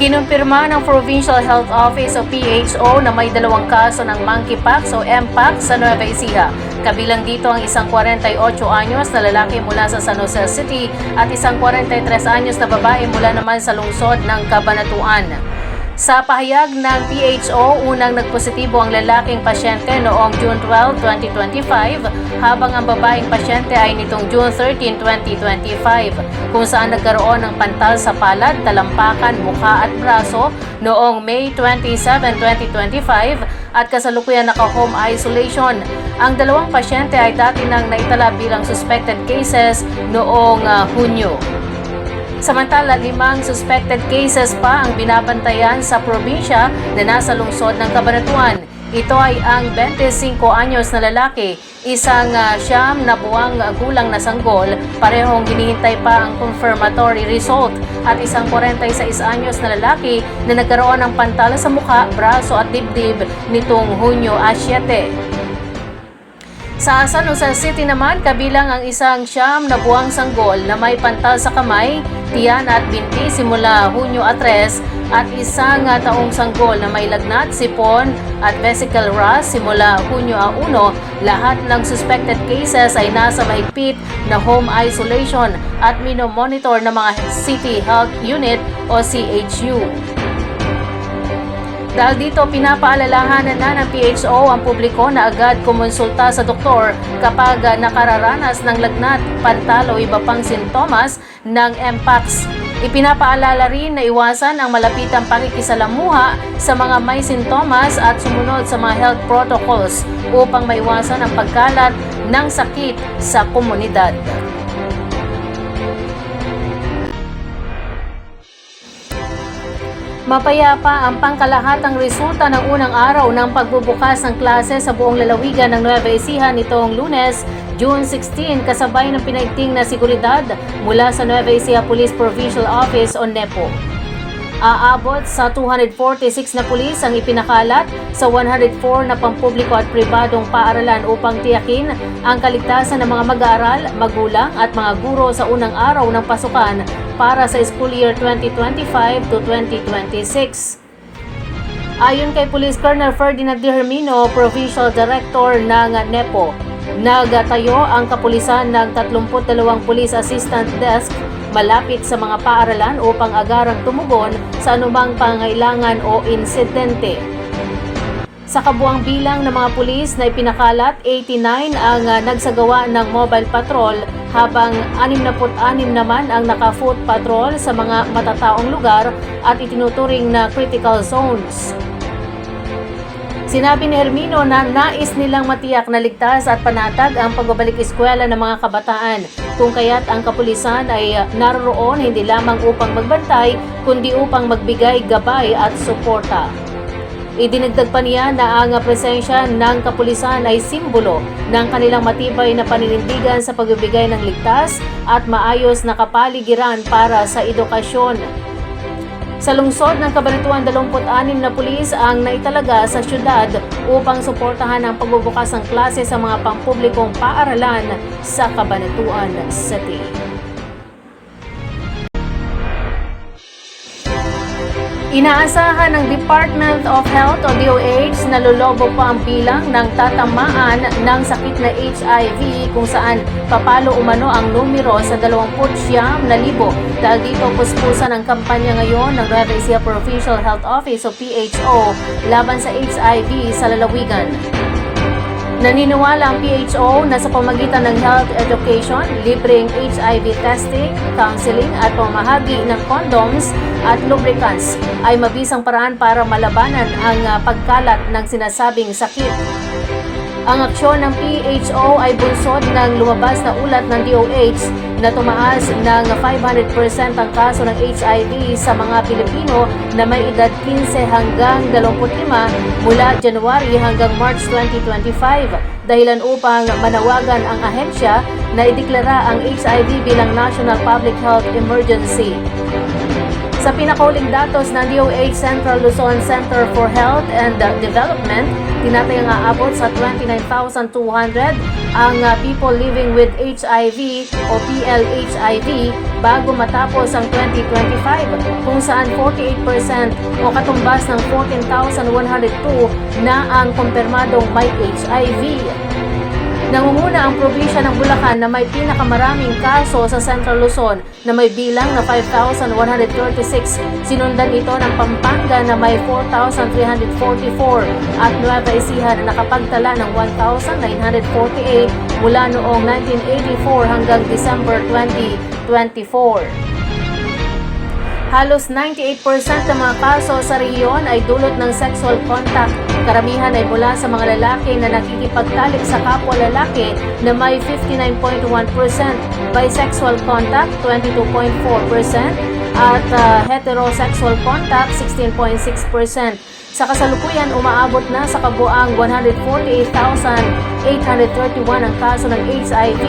Kinumpirma ng Provincial Health Office o PHO na may dalawang kaso ng monkeypox o mpox sa Nueva Ecija. Kabilang dito ang isang 48 anyos na lalaki mula sa San Jose City at isang 43 anyos na babae mula naman sa lungsod ng Cabanatuan. Sa pahayag ng PHO, unang nagpositibo ang lalaking pasyente noong June 12, 2025, habang ang babaeng pasyente ay nitong June 13, 2025, kung saan nagkaroon ng pantal sa palad, talampakan, mukha at braso noong May 27, 2025 at kasalukuyan naka-home isolation. Ang dalawang pasyente ay dati nang naitala bilang suspected cases noong ah, Hunyo. Samantala, limang suspected cases pa ang binabantayan sa probinsya na nasa lungsod ng Cabanatuan. Ito ay ang 25 anyos na lalaki, isang ah, siyam na buwang gulang na sanggol, parehong hinihintay pa ang confirmatory result, at isang 46 anyos na lalaki na nagkaroon ng pantala sa mukha, braso at dibdib nitong Hunyo 7. Sa San Jose City naman, kabilang ang isang siyam na buwang sanggol na may pantal sa kamay, tiyan at binti simula Hunyo 3 at isang taong sanggol na may lagnat, sipon at vesicle rust simula Hunyo 1. Lahat ng suspected cases ay nasa mahigpit na home isolation at minomonitor ng mga City Health Unit o CHU. Dahil dito, pinapaalalahanan na ng PHO ang publiko na agad kumonsulta sa doktor kapag nakararanas ng lagnat, pantal o iba pang sintomas ng MPAX. Ipinapaalala rin na iwasan ang malapitang pakikisalamuha sa mga may sintomas at sumunod sa mga health protocols upang maiwasan ang pagkalat ng sakit sa komunidad. Mapayapa ang pangkalahatang resulta ng unang araw ng pagbubukas ng klase sa buong lalawigan ng Nueva Ecija nitong lunes, June 16 kasabay ng pinaigting na seguridad mula sa Nueva Ecija Police Provincial Office o NEPO. Aabot sa 246 na pulis ang ipinakalat sa 104 na pampubliko at pribadong paaralan upang tiyakin ang kaligtasan ng mga mag-aaral, magulang at mga guro sa unang araw ng pasukan para sa school year 2025 to 2026. Ayon kay Police Colonel Ferdinand De Hermino, Provincial Director ng NEPO, nagtayo ang kapulisan ng 32 Police Assistant Desk malapit sa mga paaralan upang agarang tumugon sa anumang pangailangan o insidente. Sa kabuang bilang ng mga pulis na ipinakalat, 89 ang ah, nagsagawa ng mobile patrol habang 66 naman ang naka-foot patrol sa mga matataong lugar at itinuturing na critical zones. Sinabi ni Hermino na nais nilang matiyak na ligtas at panatag ang pagbabalik eskwela ng mga kabataan kung kaya't ang kapulisan ay uh, naroroon hindi lamang upang magbantay kundi upang magbigay gabay at suporta. Idinagdag pa niya na ang presensya ng kapulisan ay simbolo ng kanilang matibay na paninindigan sa pagbibigay ng ligtas at maayos na kapaligiran para sa edukasyon. Sa lungsod ng Cabanatuan, 26 na pulis ang naitalaga sa syudad upang suportahan ang pagbubukas ng klase sa mga pampublikong paaralan sa Cabanatuan City. Inaasahan ng Department of Health o DOH na lulobo pa ang bilang ng tatamaan ng sakit na HIV kung saan papalo umano ang numero sa 29,000 na libo. Dahil dito puspusan ang kampanya ngayon ng Nueva Ecija Provincial Health Office o PHO laban sa HIV sa lalawigan. Naniniwala ang PHO na sa pamagitan ng health education, libreng HIV testing, counseling at pamahagi ng condoms at lubricants ay mabisang paraan para malabanan ang ah, pagkalat ng sinasabing sakit. Ang aksyon ng PHO ay bunsod ng lumabas na ulat ng DOH na tumaas ng 500% ang kaso ng HIV sa mga Pilipino na may edad 15 hanggang 25 mula January hanggang March 2025 dahilan upang manawagan ang ahensya na ideklara ang HIV bilang National Public Health Emergency. Sa pinakauling datos ng DOH Central Luzon Center for Health and Development, tinatayang aabot sa 29,200 ang ah, people living with HIV o PLHIV bago matapos ang 2025 kung saan 48% o katumbas ng 14,102 na ang kumpirmadong may HIV. Nangunguna ang probinsya ng Bulacan na may pinakamaraming kaso sa Central Luzon na may bilang na 5,136. Sinundan ito ng Pampanga na may 4,344 at Nueva Ecija na nakapagtala ng 1,948 mula noong 1984 hanggang December 2024. Halos 98% ng mga kaso sa rehiyon ay dulot ng sexual contact. Karamihan ay mula sa mga lalaki na nakikipagtalik sa kapwa lalaki na may 59.1%, bisexual contact 22.4%, at uh, heterosexual contact 16.6%. Sa kasalukuyan, umaabot na sa kabuang 148,831 ang kaso ng HIV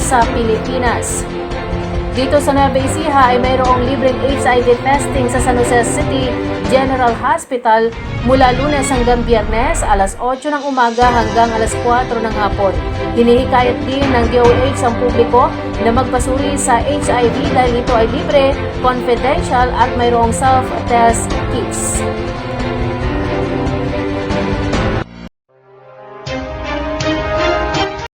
sa Pilipinas. Dito sa Nueva Ecija ay mayroong libreng HIV testing sa San Jose City General Hospital mula lunes hanggang biyernes alas 8 ng umaga hanggang alas 4 ng hapon. Hinihikayat din ng DOH ang publiko na magpasuri sa HIV dahil ito ay libre, confidential at mayroong self-test kits.